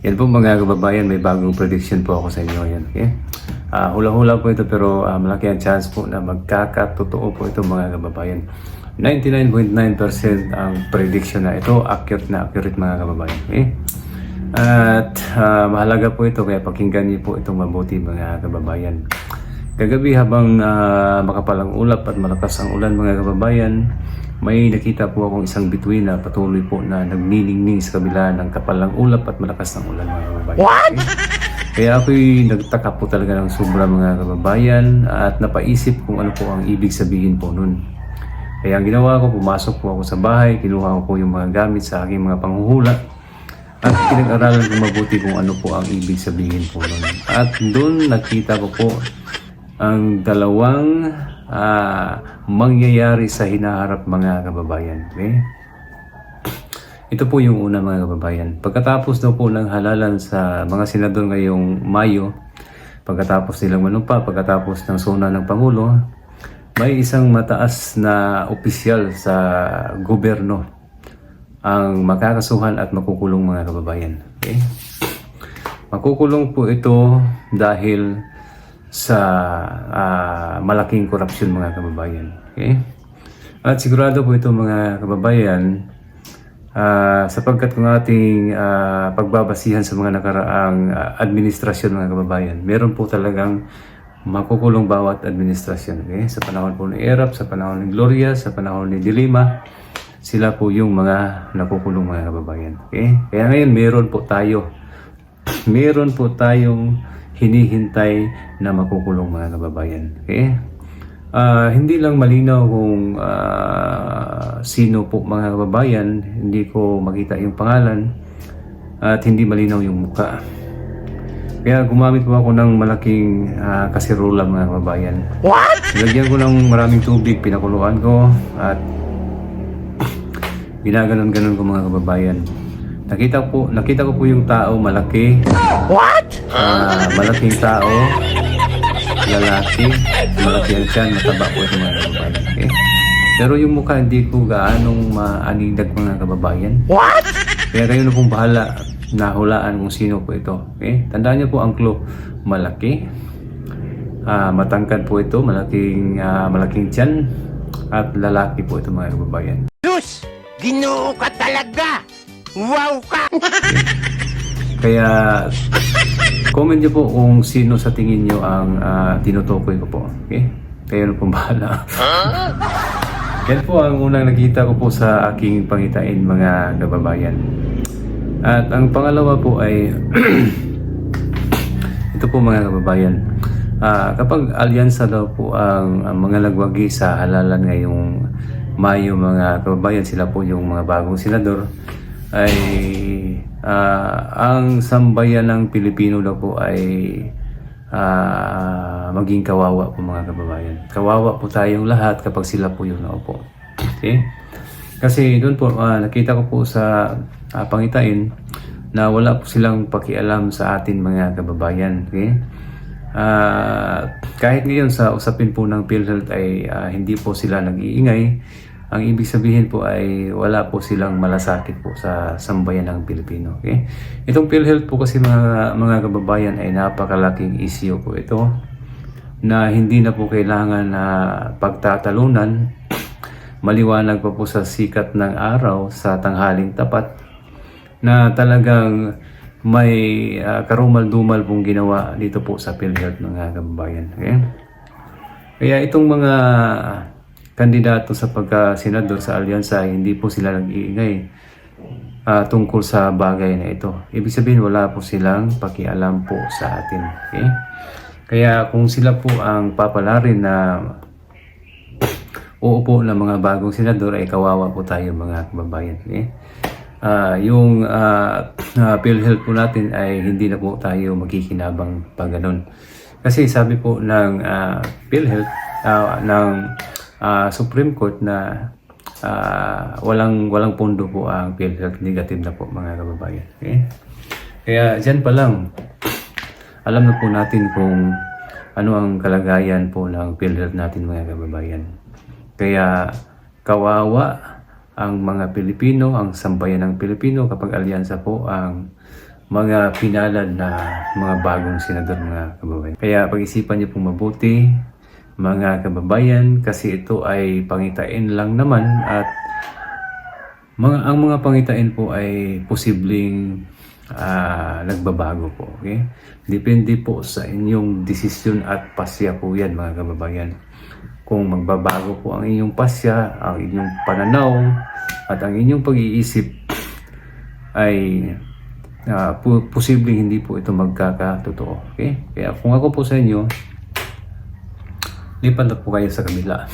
Yan po mga kababayan, may bagong prediction po ako sa inyo. Yan, okay? Ah, hula-hula po ito pero ah, malaki ang chance po na magkakatotoo po ito mga kababayan. 99.9% ang prediction na ito, accurate na accurate mga kababayan. Okay? At ah, mahalaga po ito kaya pakinggan niyo po itong mabuti mga kababayan. Kagabi habang ah, makapalang ulap at malakas ang ulan mga kababayan, may nakita po akong isang bituin na patuloy po na nagniningning sa kabila ng kapalang ulap at malakas ng ulan mga kababayan. What? Kaya ako'y nagtaka po talaga ng sobra mga kababayan at napaisip kung ano po ang ibig sabihin po nun. Kaya ang ginawa ko, pumasok po ako sa bahay, kinuha ko po yung mga gamit sa aking mga panghuhula at pinag-aralan ko mabuti kung ano po ang ibig sabihin po nun. At doon nakita ko po ang dalawang ah, mangyayari sa hinaharap mga kababayan. Okay? Ito po yung una mga kababayan. Pagkatapos daw po ng halalan sa mga senador ngayong Mayo, pagkatapos nilang manumpa, pagkatapos ng suna ng Pangulo, may isang mataas na opisyal sa gobyerno ang makakasuhan at makukulong mga kababayan. Okay? Makukulong po ito dahil sa ah, malaking korupsyon mga kababayan. Okay? At sigurado po ito mga kababayan, ah, sapagkat kung ating ah, pagbabasihan sa mga nakaraang ah, administrasyon mga kababayan, meron po talagang makukulong bawat administrasyon. Okay? Sa panahon po ni Erap, sa panahon ni Gloria, sa panahon ni Dilima, sila po yung mga nakukulong mga kababayan. Okay? Kaya ngayon meron po tayo meron po tayong hinihintay na makukulong mga kababayan. Okay? Ah, hindi lang malinaw kung ah, sino po mga kababayan, hindi ko makita yung pangalan at hindi malinaw yung mukha. Kaya gumamit po ako ng malaking ah, kasirola mga kababayan. What? Nilagyan ko ng maraming tubig, pinakuluan ko at ginaganon-ganon ko mga kababayan. Nakita ko nakita ko po yung tao malaki. What? malaking tao, lalaki, malaki ang tiyan, mataba po ito mga kababayan. Okay? Pero yung mukha hindi ko gaanong maanindag mga kababayan. What? Kaya kayo na pong bahala nahulaan kung sino po ito. Okay? Tandaan niyo po ang clue. Malaki, ah, matangkad po ito, malaking, ah, malaking tiyan, at lalaki po ito mga kababayan. Diyos! Ginoo ka talaga! Wow ka! Kaya comment niyo po kung sino sa tingin niyo ang ah, tinutukoy ko po. Okay? Kayo na pong bahala. Yan po ang unang nakita ko po sa aking pangitain mga kababayan. At ang pangalawa po ay ito po mga kababayan. Ah, kapag alyansa daw po ang, ang mga lagwagi sa halalan ngayong Mayo mga kababayan, sila po yung mga bagong senador ay ah, ang sambayan ng Pilipino daw po ay ah, maging kawawa po mga kababayan. Kawawa po tayong lahat kapag sila po yung naupo. Okay? Kasi doon po, ah, nakita ko po sa ah, pangitain na wala po silang pakialam sa atin mga kababayan. Okay? Ah, kahit ngayon sa usapin po ng PhilHealth ay ah, hindi po sila nag-iingay, ang ibig sabihin po ay wala po silang malasakit po sa sambayan ng Pilipino. Okay? Itong PhilHealth po kasi mga, mga kababayan ay napakalaking issue po ito na hindi na po kailangan na pagtatalunan maliwanag pa po sa sikat ng araw sa tanghaling tapat na talagang may ah, karumal-dumal pong ginawa dito po sa PhilHealth mga kababayan. Okay? Kaya itong mga kandidato sa pagka-senador sa alyansa, hindi po sila nag-iingay ah, tungkol sa bagay na ito. Ibig sabihin, wala po silang pakialam po sa atin. Okay? Kaya kung sila po ang papalarin na uupo ng mga bagong senador ay kawawa po tayo mga kababayan. Okay? Ah, yung uh, PhilHealth po natin ay hindi na po tayo magkikinabang pag ganun. Kasi sabi po ng ah, PhilHealth, ah, ng ah, Supreme Court na ah, walang walang pondo po ang PhilHealth negative na po mga kababayan. Okay? Kaya dyan pa lang, alam na po natin kung ano ang kalagayan po ng PhilHealth natin mga kababayan. Kaya kawawa ang mga Pilipino, ang sambayan ng Pilipino kapag alyansa po ang mga pinalad na mga bagong senador mga kababayan. Kaya pag-isipan niyo pong mabuti mga kababayan kasi ito ay pangitain lang naman at mga ang mga pangitain po ay posibleng ah, nagbabago po. Okay? Depende po sa inyong desisyon at pasya po yan mga kababayan. Kung magbabago po ang inyong pasya, ang inyong pananaw, at ang inyong pag-iisip ay po, posibleng hindi po ito magkakatotoo. Okay? Kaya kung ako po sa inyo, lipat na po kayo sa kabila.